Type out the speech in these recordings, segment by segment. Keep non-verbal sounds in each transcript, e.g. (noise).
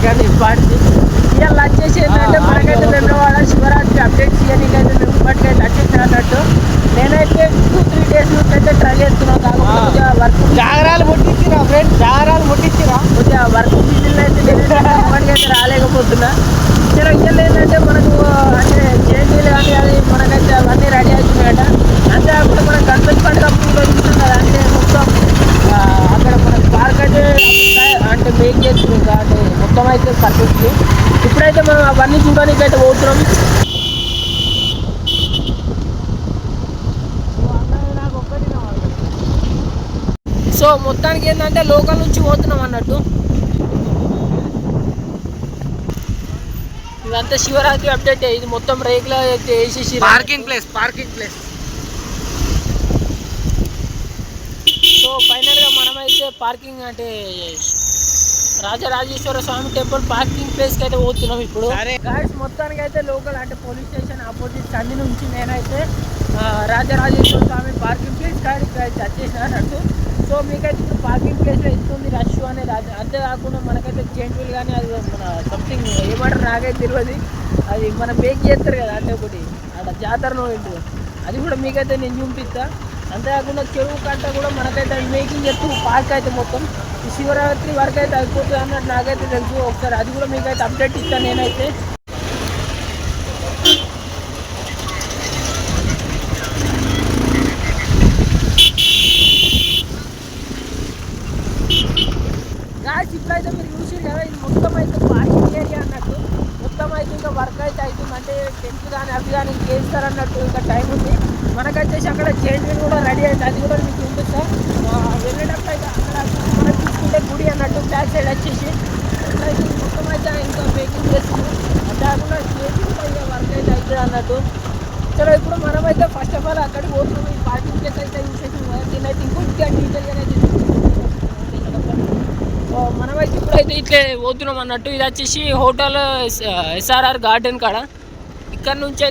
కానీ ఇప్పటికి ఇవాళ వచ్చేసి ఏంటంటే మనకైతే వెమ్రవాడ శివరాత్రి అప్డేట్ చేయడానికైతే మేము ఇప్పటికైతే వచ్చేసి అన్నట్టు నేనైతే టూ త్రీ డేస్ నుంచి అయితే ట్రై చేస్తున్నాను కొద్దిగా వర్క్ జాగరాలు ముట్టించిరా ఫ్రెండ్ జాగరాలు ముట్టించిరా? కొద్దిగా వర్క్ బిజీలో అయితే ఇప్పటికైతే రాలేకపోతున్నా. ఇక్కడ ఇవాళ ఏంటంటే మనకు అంటే జేఎన్టీలు కానీ అది మనకైతే అవన్నీ రెడీ అవుతున్నాయట అంతేకాకుండా మనం గణపతి పండుగ అప్పుడు చూస్తాం కదా అంటే మొత్తం ఆ, అక్కడ మనకి పార్క్ అయితే అంటే మేక్ చేస్తుంది ఇంకా అంటే అయితే పర్ఫెక్ట్ ఇప్పుడైతే మనం అవన్నీ చూడడానికి అయితే పోతున్నాం. సో మొత్తానికి ఏంటంటే లోకల్ నుంచి పోతున్నాం అన్నట్టు. ఇదంతా శివరాత్రి అప్డేట్ ఇది మొత్తం అయితే వేసేసి parking place parking place so ఫైనల్గా మనమైతే పార్కింగ్ అంటే రాజరాజేశ్వర స్వామి టెంపుల్ పార్కింగ్ ప్లేస్కి అయితే పోతున్నాం ఇప్పుడు. గాయస్ మొత్తానికి అయితే లోకల్ అంటే పోలీస్ స్టేషన్ ఆపోజిట్ సంది నుంచి నేనైతే రాజరాజేశ్వర స్వామి పార్కింగ్ ప్లేస్ కాడికి అయితే వచ్చేసిన అన్నట్టు సో మీకైతే ఇప్పుడు పార్కింగ్ ప్లేస్లో ఇస్తుంది రష్ అనేది అది అంతేకాకుండా మనకైతే చేంజ్లు కానీ అది మన సంథింగ్ ఏమంటారు నాకైతే తెలియదు అది మనం మేక్ చేస్తారు కదా అంటే ఒకటి. అక్కడ జాతరలో ఏంటి? అది కూడా మీకైతే నేను చూపిస్తా. అంతేకాకుండా చెరువు కట్ట కూడా మనకైతే మేకింగ్ చేస్తూ పార్క్ అయితే మొత్తం. ఈ శివరాత్రి వరకు అయితే అయిపోతుంది అన్నట్టు నాకైతే తెలుసు. ఒకసారి అది కూడా మీకైతే అప్డేట్ ఇస్తాను నేనైతే గాయస్ ఇప్పుడైతే మీరు చూసి కదా ఇది మొత్తం అయితే పార్కింగ్ ఏరియా అన్నట్టు మొత్తం అయితే ఇంకా వర్క్ అయితే అవుతుంది అంటే టెంట్ కానీ అవి చేస్తారు అన్నట్టు ఇంకా టైం ఉంది. మనకు వచ్చేసి అక్కడ చేంజ్ కూడా రెడీ అయింది అది కూడా మీకు చూపిస్తా. వెళ్ళేటప్పుడు అయితే అక్కడ మనం చూసుకుంటే గుడి అన్నట్టు బ్యాక్ సైడ్ వచ్చేసి మొత్తం అయితే ఇంకా మేకింగ్ చేస్తుంది కాకుండా చేసిన కూడా వర్క్ అయితే అవుతుంది అన్నట్టు. సరే ఇప్పుడు మనమైతే ఫస్ట్ ఆఫ్ ఆల్ అక్కడికి పోతున్నాం ఈ పార్కింగ్ ప్లేస్ అయితే చూసేసాం కదా దీన్ని అయితే ఇంకొంచెం డీటెయిల్గా అయితే మనమైతే ఇప్పుడైతే ఇట్లే పోతున్నాం అన్నట్టు. ఇది వచ్చేసి హోటల్ ఎస్ఆర్ఆర్ గార్డెన్ కాడ. ఇక్కడ నుంచి.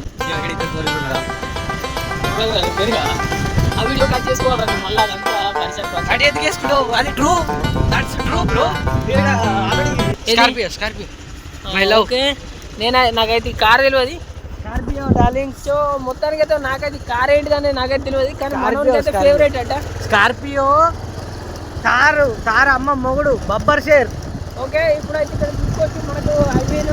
ఆ వీడియో కట్ చేసుకోవాలి మళ్ళీ అదంతా పరిసర అడి ఎదిగేసుకుంటావు అది true that's true bro Scorpio Scorpio. Okay. నేను నాకైతే ఈ కార్ తెలియదు స్కార్పియో డార్లింగ్ సో మొత్తానికి అయితే నాకైతే కార్ ఏంటిదని నాకైతే తెలియదు కానీ అయితే. ఫేవరెట్ అట. స్కార్పియో తారు తారు అమ్మ మొగుడు బబ్బర్ షేర్. ఓకే ఇప్పుడైతే ఇక్కడ చూసుకోవచ్చు మనకు ఐ మీన్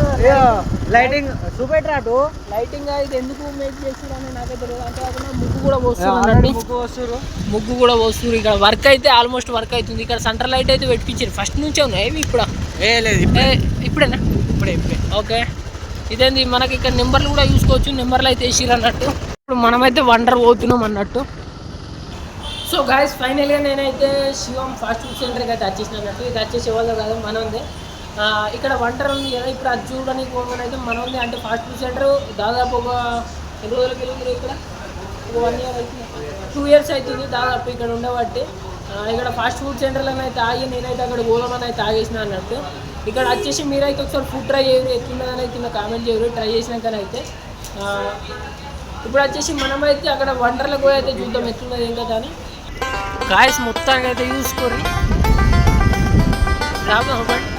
లైటింగ్ చూపెట్టరా అటు లైటింగ్ ఇది ఎందుకు మేక్ చేస్తున్నారని నాకైతే తెలియదు. అంతేకాకుండా ముగ్గు కూడా పోస్తుంది అన్నట్టు వస్తారు ముగ్గు కూడా వస్తుంది ఇక్కడ వర్క్ అయితే ఆల్మోస్ట్ వర్క్ అవుతుంది. ఇక్కడ సెంటర్ లైట్ అయితే పెట్టించారు. ఫస్ట్ నుంచే ఉన్నాయి ఇవి ఇప్పుడు? లేదు ఇప్పుడే. ఇప్పుడేనా? ఇప్పుడే ఇప్పుడే. ఓకే. ఇదేంది? మనకి ఇక్కడ నెంబర్లు కూడా చూసుకోవచ్చు నెంబర్లు అయితే వేసిరు అన్నట్టు. ఇప్పుడు మనమైతే వండర్ పోతున్నాం అన్నట్టు. సో గాయస్ ఫైనల్గా నేనైతే శివం ఫాస్ట్ ఫుడ్ సెంటర్కి అయితే వచ్చేసిన అన్నట్టు. ఇది వచ్చేసి ఎవరిదో కాదు మనది ఇక్కడ వంటర్ ఉంది కదా ఇప్పుడు అది చూడడానికి పోగానే అయితే ఉంది అంటే ఫాస్ట్ ఫుడ్ సెంటర్ దాదాపు ఒక ఎన్ని రోజులకి వెళ్ళి ఇక్కడ? ఒక వన్ ఇయర్ అవుతుంది టూ ఇయర్స్ అవుతుంది దాదాపు ఇక్కడ ఉండబట్టి. ఇక్కడ ఫాస్ట్ ఫుడ్ సెంటర్లో అయితే ఆగి నేనైతే అక్కడ పోదామని అయితే ఆగేసిన అన్నట్టు. ఇక్కడ వచ్చేసి మీరైతే ఒకసారి ఫుడ్ ట్రై చేయరు ఎట్లున్నదని అయితే కింద కామెంట్ చేయరు ట్రై చేసినాకనైతే. ఇప్పుడు వచ్చేసి మనమైతే అక్కడ వండర్లకు పోయి అయితే చూద్దాం ఎట్లున్నది ఏం కదా అని కాయస్ మొత్తానికి అయితే చూసుకొని రాబోదాం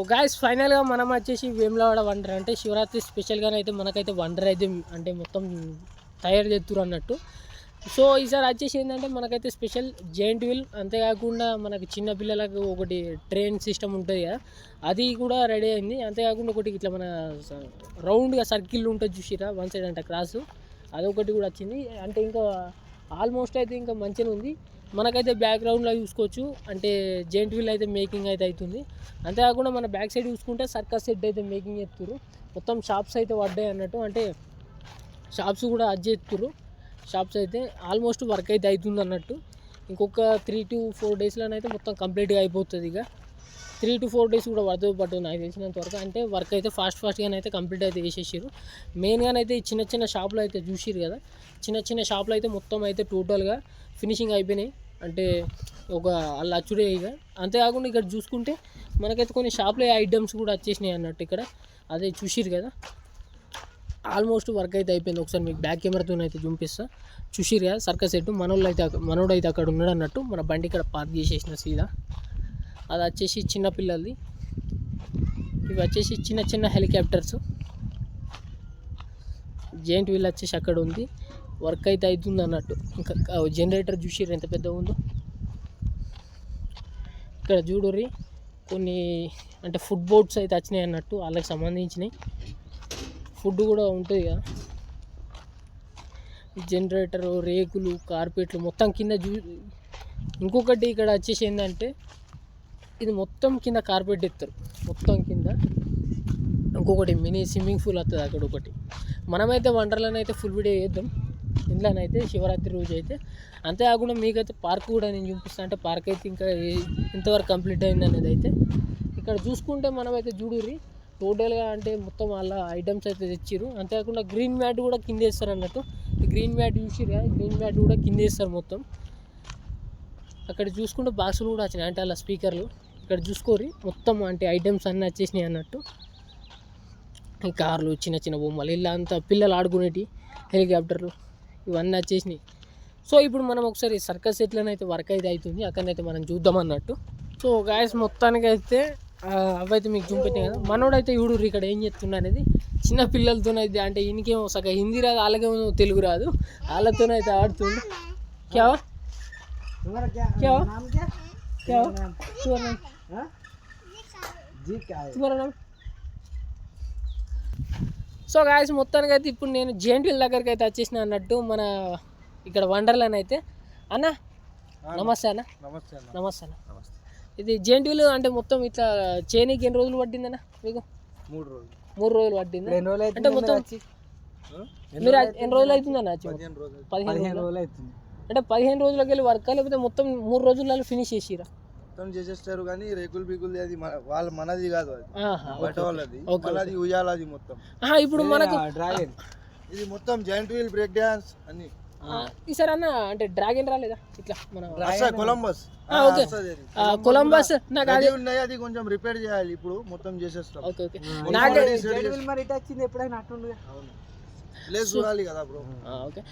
గాయస్ ఫైనల్గా మనం వచ్చేసి వేములవాడ వండర్. అంటే శివరాత్రి స్పెషల్గానే అయితే మనకైతే వండర్ అయితే అంటే మొత్తం తయారు చేస్తారు అన్నట్టు. సో ఈసారి వచ్చేసి ఏంటంటే మనకైతే స్పెషల్ జెయింట్ వీల్ అంతేకాకుండా మనకి చిన్నపిల్లలకు ఒకటి ట్రైన్ సిస్టమ్ ఉంటుంది కదా అది కూడా రెడీ అయింది. అంతేకాకుండా ఒకటి ఇట్లా మన స- రౌండ్గా సర్కిల్ ఉంటుంది చూసిరా వన్ సైడ్ అంటే క్రాసు అదొకటి కూడా వచ్చింది. అంటే ఇంకా ఆల్మోస్ట్ అయితే ఇంకా మంచిగా ఉంది. మనకైతే బ్యాక్గ్రౌండ్లో చూసుకోవచ్చు అంటే జెయింట్ వీల్ అయితే మేకింగ్ అయితే అవుతుంది అంతేకాకుండా మన బ్యాక్ సైడ్ చూసుకుంటే సర్కస్ సెట్ అయితే మేకింగ్ చేస్తున్నారు మొత్తం షాప్స్ అయితే పడ్డాయి అన్నట్టు. అంటే షాప్స్ కూడా అడ్జ్ చేస్తున్నారు షాప్స్ అయితే ఆల్మోస్ట్ వర్క్ అయితే అవుతుంది అన్నట్టు. ఇంకొక త్రీ టు ఫోర్ డేస్లోనైతే మొత్తం కంప్లీట్గా అయిపోతుంది ఇక. త్రీ టు ఫోర్ డేస్ కూడా పడుతుంది బట్ నాకు తెలిసినంత వరకు. అంటే వర్క్ అయితే ఫాస్ట్ ఫాస్ట్గానే అయితే కంప్లీట్ అయితే చేసేసారు మెయిన్గానైతే చిన్న చిన్న షాపులు అయితే చూసిరు కదా. చిన్న చిన్న షాపులు అయితే మొత్తం అయితే టోటల్గా ఫినిషింగ్ అయిపోయినాయి. అంటే ఒక అలా అచ్చుడే ఇక. అంతేకాకుండా ఇక్కడ చూసుకుంటే మనకైతే కొన్ని షాప్లో ఐటమ్స్ కూడా వచ్చేసినాయి అన్నట్టు ఇక్కడ. అదే చూసిరు కదా. ఆల్మోస్ట్ వర్క్ అయితే అయిపోయింది. ఒకసారి మీకు బ్యాక్ కెమెరాతో అయితే చూపిస్తా. చూసిరు కదా సర్కస్ సెట్ మనోళ్ళు అయితే మనోడు అయితే అక్కడ ఉన్నాడు అన్నట్టు. మన బండి ఇక్కడ పార్క్ చేసేసిన సీదా. అది వచ్చేసి చిన్నపిల్లలది ఇవి వచ్చేసి చిన్న చిన్న హెలికాప్టర్స్. జెయింట్ వీల్ వచ్చేసి అక్కడ ఉంది. వర్క్ అయితే అవుతుంది అన్నట్టు. ఇంకా జనరేటర్ చూసిర్రు ఎంత పెద్దగా ఉందో. ఇక్కడ చూడుర్రి కొన్ని అంటే ఫుడ్ బోర్డ్స్ అయితే వచ్చినాయి అన్నట్టు వాళ్ళకి సంబంధించినవి ఫుడ్ కూడా ఉంటుంది కదా. జనరేటర్ రేకులు కార్పెట్లు మొత్తం కింద చూ ఇంకొకటి ఇక్కడ వచ్చేసి ఏంటంటే ఇది మొత్తం కింద కార్పెట్ ఎత్తారు. మొత్తం కింద. ఇంకొకటి మినీ స్విమ్మింగ్ పూల్ వస్తుంది అక్కడ ఒకటి. మనమైతే వండర్లను అయితే ఫుల్ వీడియో చేద్దాం. ఇంట్లోనైతే శివరాత్రి రోజు అయితే అంతేకాకుండా మీకైతే పార్క్ కూడా నేను చూపిస్తాను అంటే పార్క్ అయితే ఇంకా ఇంతవరకు ఎంతవరకు కంప్లీట్ అయింది అనేది అయితే ఇక్కడ చూసుకుంటే మనమైతే చూడుర్రి. టోటల్గా అంటే మొత్తం వాళ్ళ ఐటమ్స్ అయితే తెచ్చిర్రు. అంతేకాకుండా గ్రీన్ మ్యాట్ కూడా కింద వేస్తారు అన్నట్టు. గ్రీన్ మ్యాట్ చూసిర్రు గ్రీన్ మ్యాట్ కూడా కింద వేస్తారు మొత్తం. అక్కడ చూసుకుంటే బాక్సులు కూడా వచ్చినాయి. అంటే అలా స్పీకర్లు. ఇక్కడ చూసుకోరి మొత్తం అంటే ఐటమ్స్ అన్నీ వచ్చేసినాయి అన్నట్టు. కార్లు చిన్న చిన్న బొమ్మలు ఇలా అంతా పిల్లలు ఆడుకునేటి హెలికాప్టర్లు. ఇవన్నీ వచ్చేసినాయి సో ఇప్పుడు మనం ఒకసారి సర్కస్ ఎట్లనైతే వర్క్ అయితే అవుతుంది అక్కడనైతే మనం చూద్దాం అన్నట్టు సో గాయస్ మొత్తానికి అయితే ఆ, అవైతే మీకు చూపెట్టాయి కదా మనోడైతే చూడు ఇక్కడ ఏం చెప్తున్నా అనేది చిన్న పిల్లలతోనైతే అంటే ఈయనకేమో సగం హిందీ రాదు వాళ్ళకేమో తెలుగు రాదు వాళ్ళతోనైతే ఆడుతుండు క్యా तुम्हारा क्या क्या हुआ? नाम क्या क्या हुआ? तुम्हारा नाम సో గాయస్ మొత్తానికి అయితే ఇప్పుడు నేను జేఎన్టీల దగ్గరికి అయితే వచ్చేసిన అన్నట్టు మన ఇక్కడ వండర్లన్ అయితే. అన్న నమస్తే అన్న. నమస్తే నమస్తే అన్న. ఇది జేఎన్టీలు అంటే మొత్తం ఇట్లా చేనికి ఎన్ని రోజులు పట్టిందన్న మీకు? మూడు రోజులు. మూడు రోజులు పట్టింది? అంటే మొత్తం మీరు ఎన్ని రోజులు అవుతుందన్న పదిహేను రోజులు. అవుతుంది అంటే పదిహేను రోజులకి వెళ్ళి వర్క్ లేకపోతే మొత్తం మూడు రోజులలో ఫినిష్ చేసిరా? మొత్తం చేసేస్తారు కానీ రేకులు బిగులు అది వాళ్ళ మనది కాదు అది. బయట వాళ్ళది. మనది ఉయ్యాలది మొత్తం. ఇప్పుడు మనకు డ్రాగన్. ఇది మొత్తం జాయింట్ వీల్ బ్రేక్ డాన్స్ అన్ని. ఆ, ఈసారి అన్న అంటే డ్రాగన్ రాలేదా? ఇట్లా మన కొలంబస్. ఓకే. కొలంబస్ నాకు అది ఉన్నాయి అది కొంచెం రిపేర్ చేయాలి ఇప్పుడు మొత్తం చేసేస్తాం. Okay okay. నాకు మరి ఇటు వచ్చింది ఎప్పుడైనా అట్టుండగా అవును. ప్లేస్ చూడాలి కదా బ్రో ఓకే.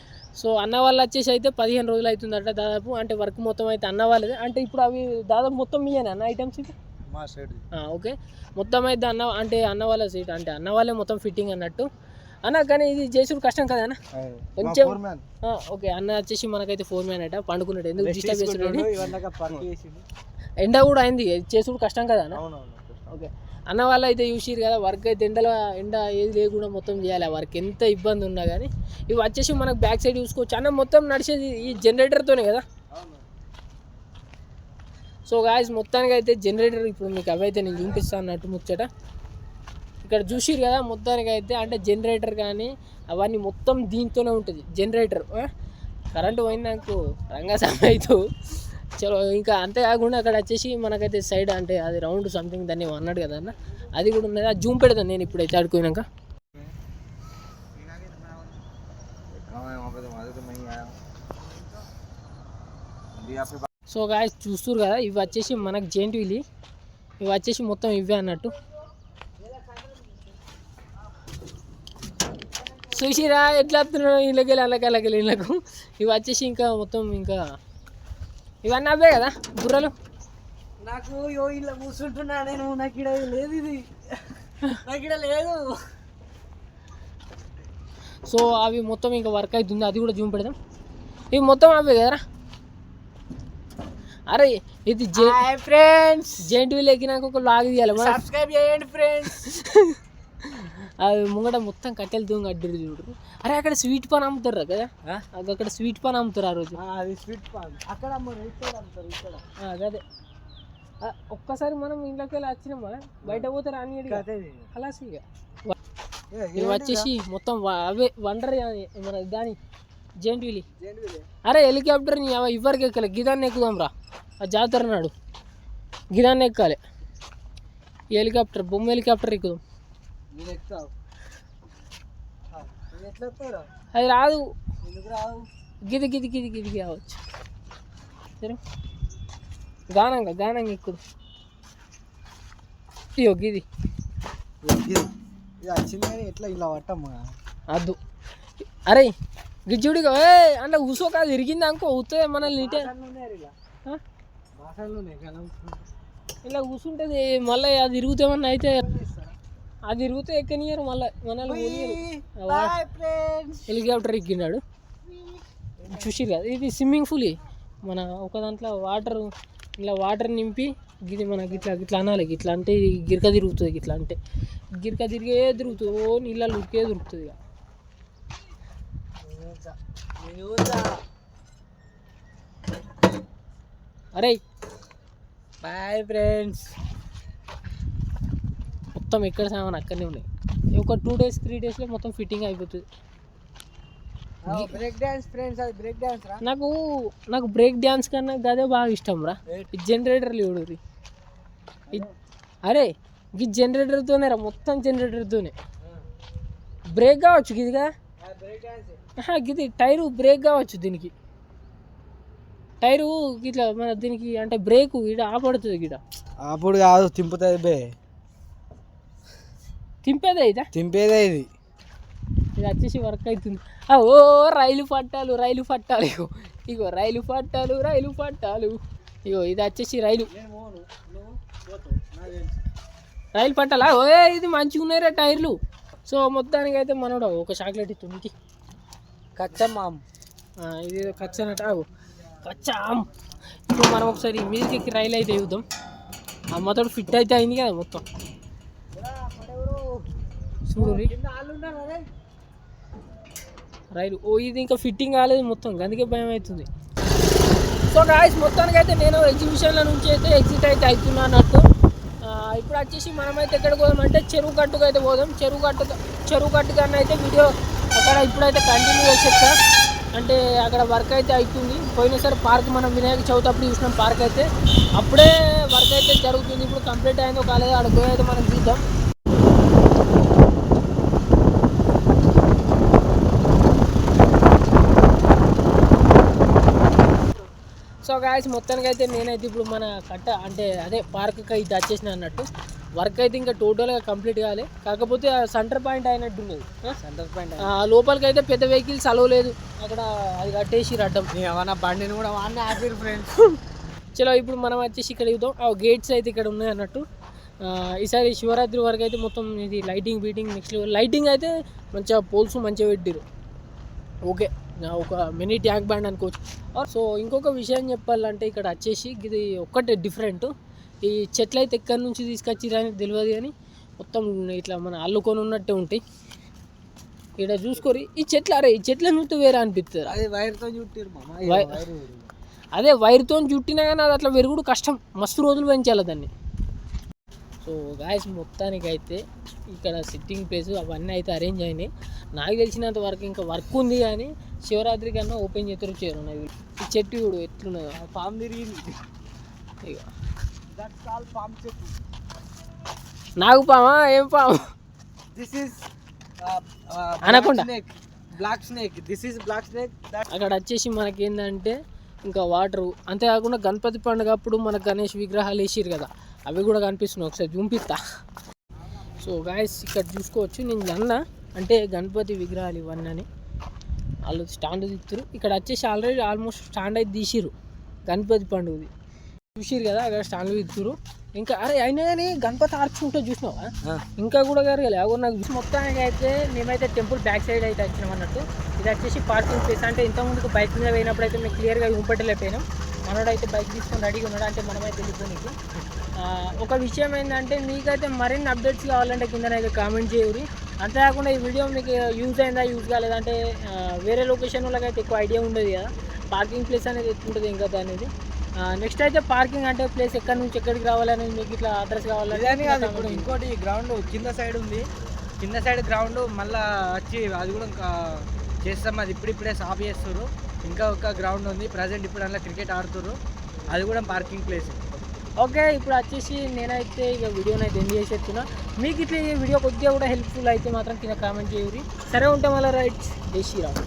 సో అన్న వాళ్ళు వచ్చేసి అయితే పదిహేను రోజులు అవుతుందట దాదాపు. అంటే వర్క్ మొత్తం అయితే అన్న వాళ్ళదే. అంటే ఇప్పుడు అవి దాదాపు మొత్తం మీయేనా అన్న ఐటమ్స్ ఇది మా సైడ్ ఓకే. మొత్తం అయితే అన్న అంటే అన్న వాళ్ళ సీట్ అంటే అన్న వాళ్ళే మొత్తం ఫిట్టింగ్ అన్నట్టు. అన్న కానీ ఇది చేసుడు కష్టం కదా అన్న? కొంచెం ఓకే. అన్న వచ్చేసి మనకైతే ఫోర్ మ్యాన్ అట పండుకున్నాడు. ఎందుకు డిస్టర్బ్ చేస్తున్నాడు? ఎండ కూడా అయింది చేసుడు కష్టం కదా అన్న? ఓకే. అన్న వాళ్ళు అయితే చూసిరు కదా వర్క్ అయితే ఎండలో ఎండ ఏది లేకుండా మొత్తం చేయాలి ఆ వర్క్ ఎంత ఇబ్బంది ఉన్నా కానీ ఇవి వచ్చేసి మనకు బ్యాక్ సైడ్ చూసుకోవచ్చు. అన్న మొత్తం నడిచేది ఈ జనరేటర్తోనే కదా? సో గాయస్ మొత్తానికి అయితే జనరేటర్ ఇప్పుడు మీకు అవైతే నేను చూపిస్తాను అన్నట్టు ముచ్చట. ఇక్కడ చూసిరు కదా మొత్తానికి అయితే అంటే జనరేటర్ కానీ అవన్నీ మొత్తం దీంతోనే ఉంటుంది. జనరేటర్ కరెంటు పోయిందనుకో రంగా సమయతు. చలో ఇంకా అంతే కాకుండా అక్కడ వచ్చేసి మనకైతే సైడ్ అంటే అది రౌండ్ సంథింగ్ దాన్ని అన్నాడు కదా అన్న. అది కూడా ఉన్నది. ఆ జూమ్ పెడతాను నేను ఇప్పుడైతే ఆడుకున్నాక. సో గాయ చూస్తురు కదా ఇవి వచ్చేసి మనకు జెంట్ వీలి ఇవి వచ్చేసి మొత్తం ఇవే అన్నట్టు. చూసిరా ఎట్లా వస్తున్నాడు ఇళ్ళకెళ్ళి అలాగే అలాగే ఇళ్ళకు. ఇవి వచ్చేసి ఇంకా మొత్తం ఇంకా ఇవన్నీ అవే కదా బుర్రలు? నాకు యో ఇలా కూర్చుంటున్నా నేను నాకు ఇక్కడ లేదు ఇది. నాకు ఇక్కడ లేదు. సో అవి మొత్తం ఇంకా వర్క్ అవుతుంది అది కూడా జూమ్ పెడదాం. ఇవి మొత్తం అవే కదరా? అరే ఇది జే ఫ్రెండ్స్ జెయింట్ వీల్ ఎక్కినాక ఒక లాగ్ తీయాలి సబ్స్క్రైబ్ చేయండి ఫ్రెండ్స్ (laughs) ముంగట మొత్తం కట్టెలు తూంగి అడ్డరు చూడరు అరే అక్కడ స్వీట్ పాన్ అమ్ముతారు కదా? అది అక్కడ స్వీట్ పాన్ అమ్ముతారు ఆ రోజు. అది స్వీట్ పాన్. అక్కడ అమ్ముతారు ఇక్కడ. అదే ఒక్కసారి మనం ఇంట్లోకి వెళ్ళి వచ్చినామా? బయట పోతే రాని కథ అలా ఇక. వచ్చేసి మొత్తం అవే వండర్ మన దాని జెయింట్ వీలి అరే హెలికాప్టర్ నీ అవ ఇవ్వరికి ఎక్కలే. గిదాన్ని ఎక్కుదాం రా. ఆ జాతర నాడు. గిదాన్ని ఎక్కాలి. హెలికాప్టర్ బొమ్మ హెలికాప్టర్ ఎక్కుదాం నేను ఎక్కుతావు ఎట్లా ఎక్కుతావురా అది రాదు. గిది గిది గిది గిది కావచ్చు. సరే. గానంగా గానంగా ఎక్కుదు. ఇయో గిది. ఇది ఇది వచ్చింది కానీ ఎట్లా ఇలా పట్టమ్మా అద్దు. అరే గిజ్జుడిగా ఏ అంటే ఊసో కాదు ఇరిగింది అనుకో అవుతుంది మనల్ని నీటే ఇలా. కూర్చుంటుంది మళ్ళీ అది ఇరుగుతామన్నా అయితే. అది ఇరిగితే ఎక్కనియరు మళ్ళీ మనల్ని ఫ్రెండ్స్ హెలికాప్టర్ ఎక్కినాడు చూసి కదా ఇది స్విమ్మింగ్ పూల్ మన ఒక దాంట్లో వాటర్ ఇలా వాటర్ నింపి గిది మన గిట్లా గిట్లా అనాలి. గిట్లా అంటే ఇది గిరక తిరుగుతుంది గిట్లా అంటే. గిరక తిరిగే తిరుగుతుంది ఓ నీళ్ళలో ఉరికే దొరుకుతుంది ఇక. అరే బాయ్ ఫ్రెండ్స్ మొత్తం ఎక్కడ సామాన్ అక్కడనే ఉన్నాయి. ఒక టూ డేస్ త్రీ డేస్లో మొత్తం ఫిట్టింగ్ అయిపోతుంది. బ్రేక్ డాన్స్ ఫ్రెండ్స్ అది బ్రేక్ డాన్స్ రా? నాకు నాకు బ్రేక్ డ్యాన్స్ కన్నా గదే బాగా ఇష్టం రా. ఈ జనరేటర్లు చూడు అరే ఈ జనరేటర్తోనే రా మొత్తం జనరేటర్తోనే బ్రేక్ కావచ్చు గిదిగా? బ్రేక్ డాన్స్ ఆహా, గిది టైరు బ్రేక్ కావచ్చు దీనికి. టైరు ఇట్లా మన దీనికి అంటే బ్రేక్ ఈడ ఆపడుతుంది గిడ అప్పుడు కాదు తింపుతుంది బే. తింపేదే ఇదా? తింపేదే ఇది. ఇది వచ్చేసి వర్క్ అవుతుంది. ఓ రైలు పట్టాలు రైలు పట్టాలు. ఇగో ఇగో రైలు పట్టాలు రైలు పట్టాలు. ఇగో ఇది వచ్చేసి రైలు. రైలు పట్టాలా? ఓ ఇది మంచిగా ఉన్నాయిరా టైర్లు. సో మొత్తానికి అయితే మనోడు ఒక చాక్లెట్ ఇస్తుంది. కచ్చమ్మాం. ఇది కచ్చనట. ఆగు. కచ్చాం. ఇప్పుడు మనం ఒకసారి మీదకి రైలు అయితే చూద్దాం. ఆ మొత్తం ఫిట్ అయితే అయింది కదా మొత్తం. చూడు. రైలు. ఓ ఇది ఇంకా ఫిట్టింగ్ కాలేదు మొత్తం. అందుకే భయం అవుతుంది. సో గాయస్ మొత్తానికి అయితే నేను ఎగ్జిబిషన్ల నుంచి అయితే ఎగ్జిట్ అయితే అవుతున్నా అన్నట్టు. ఇప్పుడు వచ్చేసి మనమైతే ఎక్కడికి పోదామంటే చెరువు గట్టుకు అయితే పోదాం. చెరువు గట్టు చెరువు గట్టు కన్నా అయితే వీడియో అక్కడ ఇప్పుడైతే కంటిన్యూ చేసేస్తా అంటే అక్కడ వర్క్ అయితే అవుతుంది. పోయినసారి పార్క్ మనం వినాయక చవితి అప్పుడు చూసినాం పార్క్ అయితే. అప్పుడే వర్క్ అయితే జరుగుతుంది. ఇప్పుడు కంప్లీట్ అయిందో కాలేదో అక్కడ పోయి అయితే మనం చూద్దాం. సో గాయస్ మొత్తానికి అయితే నేనైతే ఇప్పుడు మన కట్ట అంటే అదే పార్క్కి అయితే వచ్చేసిన అన్నట్టు. వర్క్ అయితే ఇంకా టోటల్గా కంప్లీట్ కాలే. కాకపోతే సెంటర్ పాయింట్ అయినట్టు ఉన్నది. సెంటర్ పాయింట్ ఆ లోపలికి అయితే పెద్ద వెహికల్స్ అలవ్ లేదు. అక్కడ అది కట్టేసి రడ్డం ఏమన్నా బండిని కూడా వాడిని ఆపిరు ఫ్రెండ్స్ చలో ఇప్పుడు మనం వచ్చేసి ఇక్కడ చూద్దాం. ఆ గేట్స్ అయితే ఇక్కడ ఉన్నాయి అన్నట్టు. ఈసారి శివరాత్రి వరకు అయితే మొత్తం ఇది లైటింగ్ బీటింగ్ నెక్స్ట్ లైటింగ్ అయితే మంచిగా పోల్స్ మంచిగా పెట్టిరు ఓకే ఒక మినీ ట్యాంక్ బ్యాండ్ అనుకోవచ్చు సో ఇంకొక విషయం చెప్పాలంటే ఇక్కడ వచ్చేసి ఇది ఒక్కటే డిఫరెంట్. ఈ చెట్లు అయితే ఎక్కడి నుంచి తీసుకొచ్చిరని తెలియదు కానీ మొత్తం ఇట్లా మన అల్లుకొని ఉన్నట్టే ఉంటాయి. ఇక్కడ చూసుకోరి ఈ చెట్లు అరే ఈ చెట్ల నుంచి వేరే అనిపిస్తుంది అది వైర్తో చుట్టిరు అదే వైర్తో చుట్టినా కానీ అది అట్లా వెరుగుడు కష్టం. మస్తు రోజులు పెంచాలి దాన్ని. సో గాయస్ మొత్తానికి అయితే ఇక్కడ సిట్టింగ్ ప్లేస్ అవన్నీ అయితే అరేంజ్ అయినాయి. నాకు తెలిసినంత వరకు ఇంకా వర్క్ ఉంది కానీ శివరాత్రి కన్నా ఓపెన్ చేతులు చేరున్నాయి ఈ చెట్టు చూడు ఎట్లున్నదో. పాము తిరిగింది. ఇక పామ్ చెట్టు. నాకు పామా? ఏం పాము? This is anaconda. Snake black snake this is black snake అక్కడ వచ్చేసి మనకి ఏంటంటే ఇంకా వాటరు అంతేకాకుండా గణపతి పండుగ అప్పుడు మన గణేష్ విగ్రహాలు వేసిరు కదా. అవి కూడా కనిపిస్తున్నాయి. ఒకసారి చూపిస్తా. సో గాయస్ ఇక్కడ చూసుకోవచ్చు. నేను అన్న అంటే గణపతి విగ్రహాలు ఇవన్నీ అని వాళ్ళు స్టాండ్ తిప్పుతారు ఇక్కడ వచ్చేసి ఆల్రెడీ ఆల్మోస్ట్ స్టాండ్ అయితే తీసిరు గణపతి పండుగది. చూసిరు కదా అక్కడ స్టాండ్లు తిప్పుతారు ఇంకా అరే అయినా కానీ గణపతి ఆర్చ్ ఉంటుంది చూసినావా ఇంకా కూడా గారు లేవు నాకు చూసి మొత్తానికి అయితే మేమైతే టెంపుల్ బ్యాక్ సైడ్ అయితే వచ్చినాం అన్నట్టు. ఇది వచ్చేసి పార్కింగ్ ప్లేస్ అంటే ఇంత ముందుకు బైక్ మీద పోయినప్పుడు అయితే మేము క్లియర్గా చూపెట్టలేకపోయినాం మనోడు అయితే బైక్ తీసుకొని రెడీగా ఉన్నాడు. అంటే మనమైతే వెళ్ళిపోనికి ఆ, ఒక విషయం ఏంటంటే మీకైతే మరిన్ని అప్డేట్స్ కావాలంటే కిందనైతే కామెంట్ చేయరు అంతేకాకుండా ఈ వీడియో మీకు యూజ్ అయిందా యూజ్ కాలేదంటే వేరే లొకేషన్ వాళ్ళకి అయితే ఎక్కువ ఐడియా ఉండదు కదా. పార్కింగ్ ప్లేస్ అనేది ఎట్లుంటుంది ఇంకా అనేది నెక్స్ట్ అయితే పార్కింగ్ అంటే ప్లేస్ ఎక్కడి నుంచి ఎక్కడికి రావాలనేది మీకు ఇట్లా అడ్రస్ కాదు ఇప్పుడు ఇంకోటి గ్రౌండ్ కింద సైడ్ ఉంది. కింద సైడ్ గ్రౌండ్ మళ్ళా వచ్చి అది కూడా ఇంకా చేస్తాం. అది ఇప్పుడు ఇప్పుడే సాఫ్ చేస్తారు ఇంకా ఒక గ్రౌండ్ ఉంది. ప్రజెంట్ ఇప్పుడు అందులో క్రికెట్ ఆడుతున్నారు అది కూడా పార్కింగ్ ప్లేస్ ఓకే ఇప్పుడు వచ్చేసి నేనైతే ఇక వీడియోని అయితే ఎండ్ చేసేస్తున్నా. మీకు ఇట్లా ఈ వీడియో కొద్దిగా కూడా హెల్ప్ఫుల్ అయితే మాత్రం కింద కామెంట్ చేయరు సరే ఉంటే మళ్ళీ రైట్ జై శ్రీరామ్.